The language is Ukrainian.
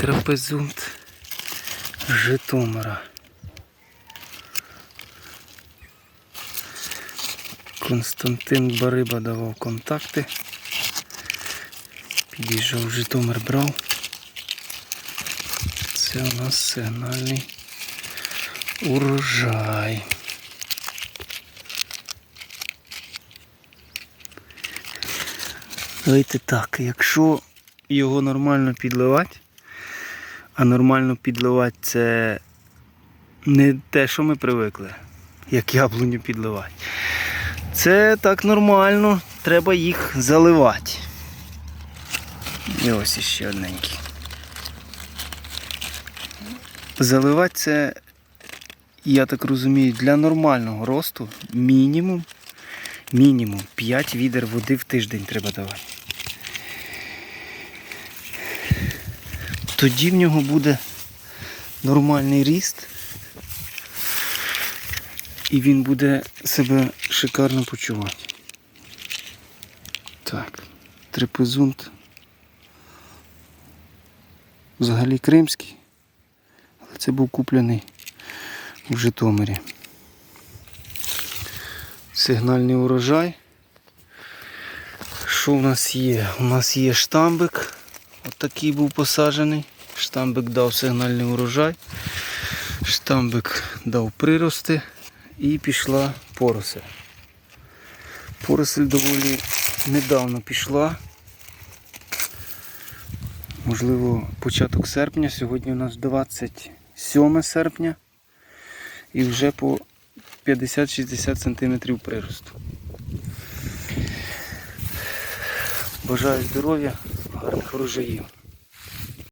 трапезунт Житомира. Константин Бариба давав контакти. Під'їжджав Житомир брав. Це у нас сигнальний урожай. Давайте так, якщо його нормально підливати, а нормально підливати це не те, що ми привикли, як яблуню підливати. Це так нормально, треба їх заливати. І ось іще одненький. Заливати це, я так розумію, для нормального росту мінімум, мінімум 5 відер води в тиждень треба давати. Тоді в нього буде нормальний ріст. І він буде себе шикарно почувати. Так, трипезунт. Взагалі кримський. Але це був куплений в Житомирі. Сигнальний урожай. Що в нас є? У нас є штамбик. Отакий був посаджений. Штамбик дав сигнальний урожай. Штамбик дав прирости і пішла поросель. Поросель доволі недавно пішла. Можливо, початок серпня. Сьогодні у нас 27 серпня і вже по 50-60 см приросту. Бажаю здоров'я, гарних врожаїв.